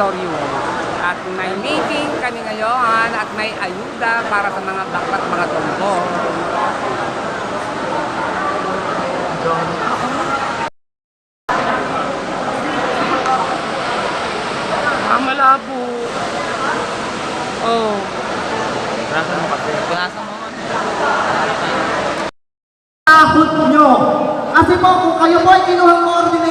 Sanitorium. At may meeting kami ngayon at may ayuda para sa mga baklat mga tumpok. Ang malabo. Oh. Sahod nyo. Kasi po, kung kayo po ay kinuhang coordinator,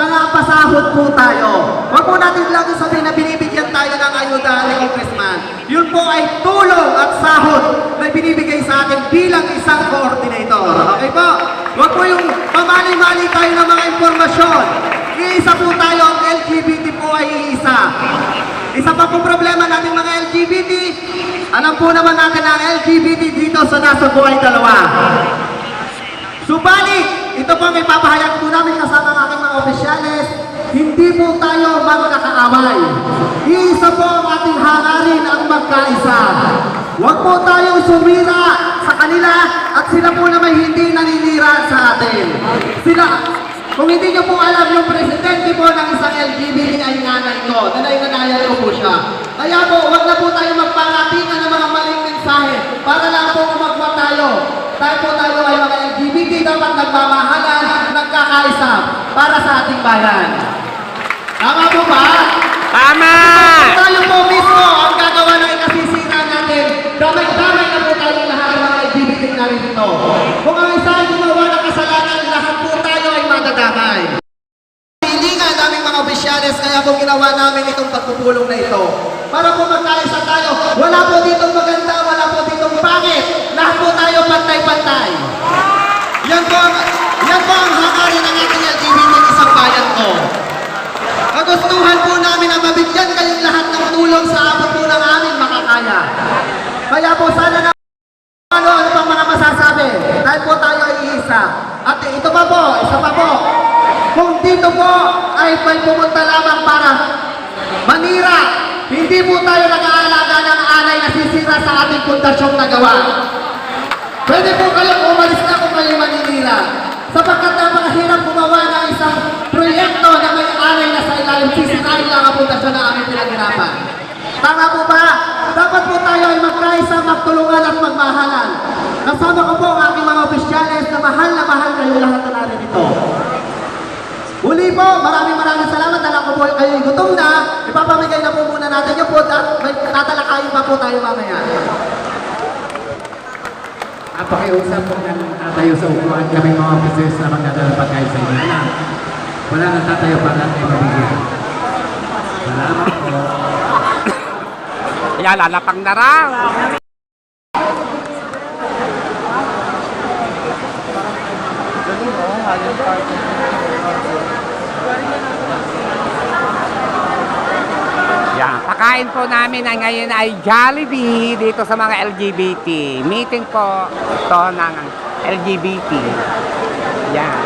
nanapasahod po tayo. Huwag po natin lagi sabihin na binibigyan tayo ng ayuda ni Congressman. Yun po ay tulong at sahod na binibigay sa atin bilang isang coordinator. Okay po? Huwag po yung pamali-mali tayo ng mga impormasyon. Iisa po tayo, ang LGBT po ay iisa. Isa pa po problema natin mga LGBT, alam po naman natin na ang LGBT dito sa nasa buhay dalawa. Subalit, ito po ang ipapahayag po namin kasama ng aking mga opisyales, hindi po tayo magkakaaway. Iisa po ang ating hangarin ang magkaisa. Huwag po tayong sumira sa kanila at sila po naman hindi naninira sa atin. Sila, kung hindi nyo po alam, yung presidente po ng isang LGBT ay nanay ko. Nanay-nanayan ko po siya. Kaya po, huwag na po tayo magparatingan ng mga maling mensahe para lang po umagwa tayo. Tayo po tayo ay mga LGBT, nagkakaisa para sa ating bayan. Tama po ba? Tama! Tayo po mismo ang gagawa ng ikasisira natin. Damay-damay na po tayong lahat ng mga LGBT namin dito. Kung ang isa ay gumawa ng kasalanan, lahat po tayo ay madadamay. Hilingan naming mga opisyalis, kaya po ginawa namin itong pagpupulong na ito. Para po magkaisa tayo, wala po ditong maganda, wala po ditong pangit. Lahat po tayo pantay-pantay. Yan po ang, yan po ang hangarin ng ating LGBT isang bayan ko. Kagustuhan po namin na mabigyan kayong lahat ng tulong sa abot po ng aming makakaya. Kaya po sana na ano, ano pang mga masasabi? Dahil po tayo ay iisa. At ito pa po, isa pa po. Kung dito po ay may pumunta lamang para manira, hindi po tayo nag-aalaga ng alay na sisira sa ating puntasyong nagawa. Pwede po kayong umalis na kung kayo maninira. Sapagkat napakahirap gumawa ng isang proyekto na may alay na sa ilalim, sisirain lang ang pundasyon na aming pinaghirapan. Tama po ba? Dapat po tayo ay magkaisa, magtulungan at magmahalan. Kasama ko po ang aking mga opisyales na mahal na mahal kayo lahat na narito. Muli po, maraming maraming salamat. Alam ko po kayo gutom na. Ipapamigay na po muna natin yung food at may tatalakayin pa po tayo mamaya. Ang pakiusap po ng tatayo sa upuan kami mga officers na magdadala pagkain sa inyo na wala nang tatayo para tayo mabigyan. Salamat po. Kaya lalapang na raw. Yan, pakain po namin ay ngayon ay Jollibee dito sa mga LGBT. Meeting po to ng LGBT. Yan.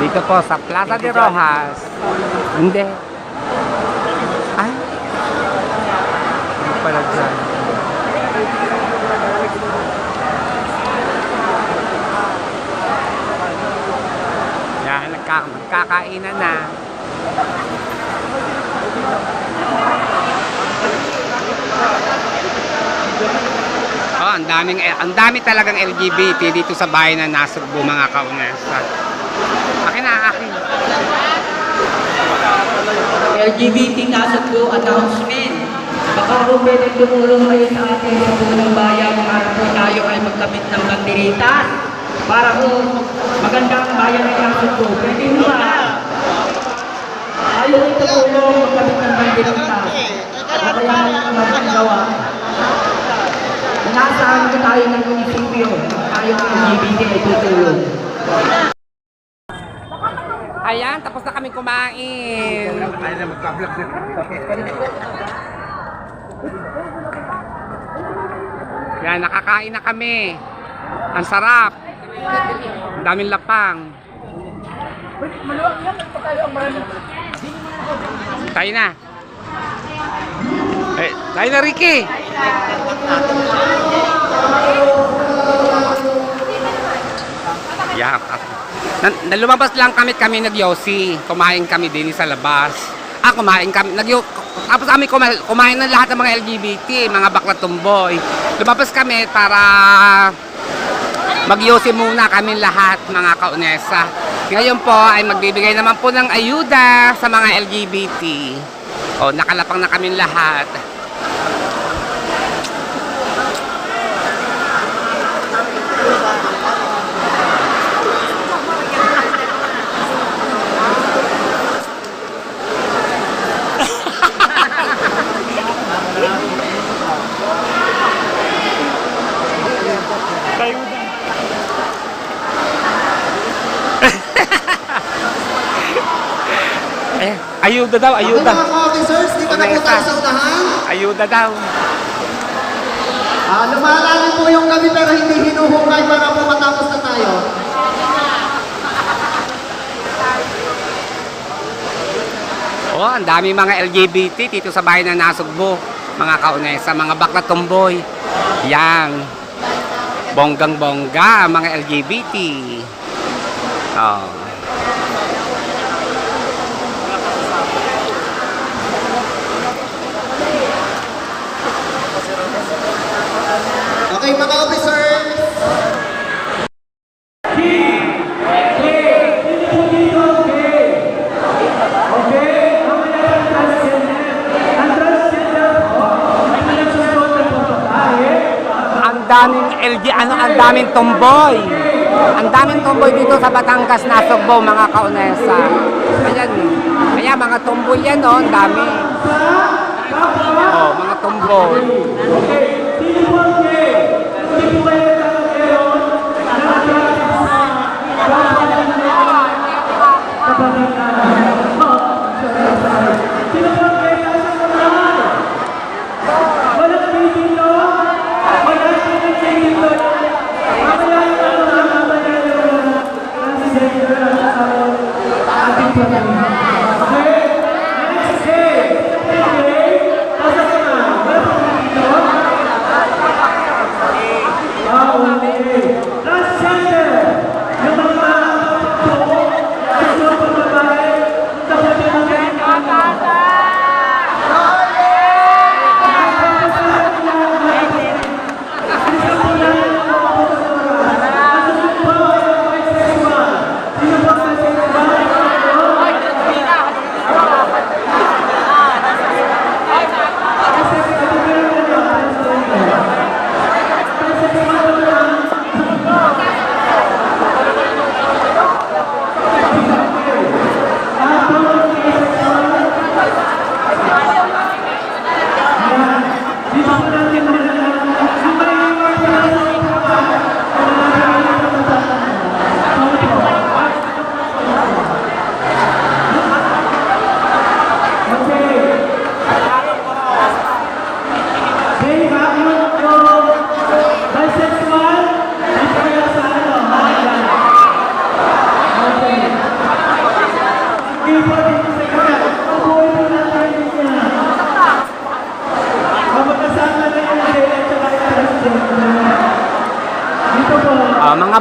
Dito po sa Plaza de Rojas. Hindi. Ay. Ano pala dyan? Yan, nagka, nagkakainan na. Oh, ang daming ang dami talagang LGBT dito sa bayan ng Nasugbu mga kaunesa. Akin na, akin. LGBT nasa po announcement. Baka po pwede tumulong kayo sa atin sa bayan para po tayo ay magkabit ng banderitas. Para po magandang bayan ay nasa po. Pwede mo ba? Ayaw ito tulong magkabit ng banderitas. Kaya naman magagawa. Inaasahan ko tayo ng munisipyo. Tayo ng LGBT ay tutulong. Ayan, tapos na kami kumain. Yan, nakakain na kami. Ang sarap. Ang daming lapang. Tayo na. Eh, tayo na, Ricky. Yan, Na, na lumabas lang kami kami nag-yosi. Kumain kami din sa labas. Ah, kumain kami. Nag tapos kami kumain, kumain ng lahat ng mga LGBT, mga bakla tumboy. Lumabas kami para Magyosi muna kami lahat mga kaunesa. Ngayon po ay magbibigay naman po ng ayuda sa mga LGBT. O, nakalapang na kami lahat. Ayuda daw, Okay ayuda. mga officers, dito na po tayo sa unahan. Ayuda daw. Ah, lumalalim po yung gabi pero hindi hinuhukay para po matapos na tayo. Oh, ang dami mga LGBT dito sa bahay ng Nasugbo. Mga kaunesa, mga bakla tomboy. Yang. Bonggang-bongga, ang mga LGBT. Oh. Okay mga officers. Ang daming LG, ano, ang daming tomboy. Ang daming tomboy dito sa Batangas, Nasugbo, mga kaunesa. Ayan, kaya mga tomboy yan, oh, ang dami. Oh, mga tomboy. Ah, mga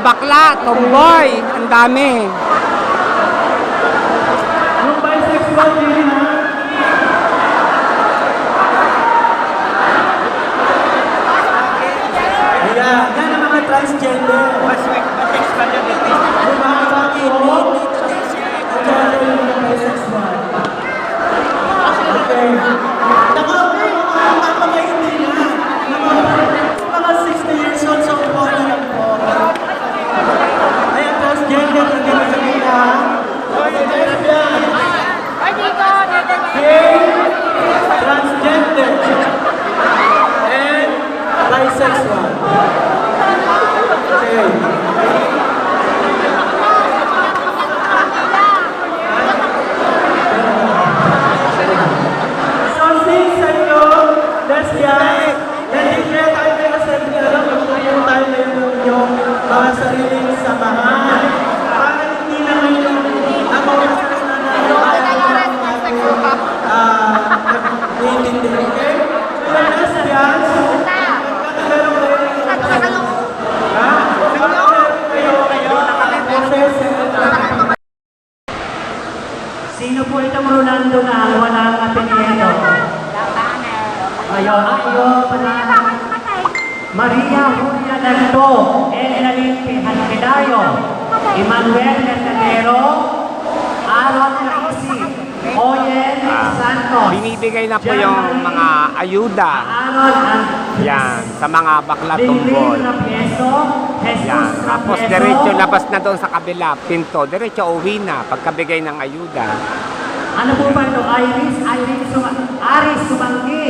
bakla, tomboy, ang dami. Ayan, yan ang mga transgender. Mas expand yun. Yung mga bakit, agenda yung mga bisexual. Okay. Nako, mga mapapakaindi na. Nako, mga 60 years old, so po na lang po. Ayan, transgender, hindi mo sa Sino po itong Rolando na walang apelyido? Ayun, ayun, pala. Maria Julia Ganto, Elalyn Pihankidayo, Emmanuel Mercadero, Aaron Raisi, Oyen Santos. Binibigay na po yung mga ayuda. Aaron and Yan, sa mga bakla tumbol. Yan, tapos diretso labas na doon sa kabila, pinto, diretso uwi na pagkabigay ng ayuda. Ano po ba ito? Iris, Iris, Aris Sumanggi,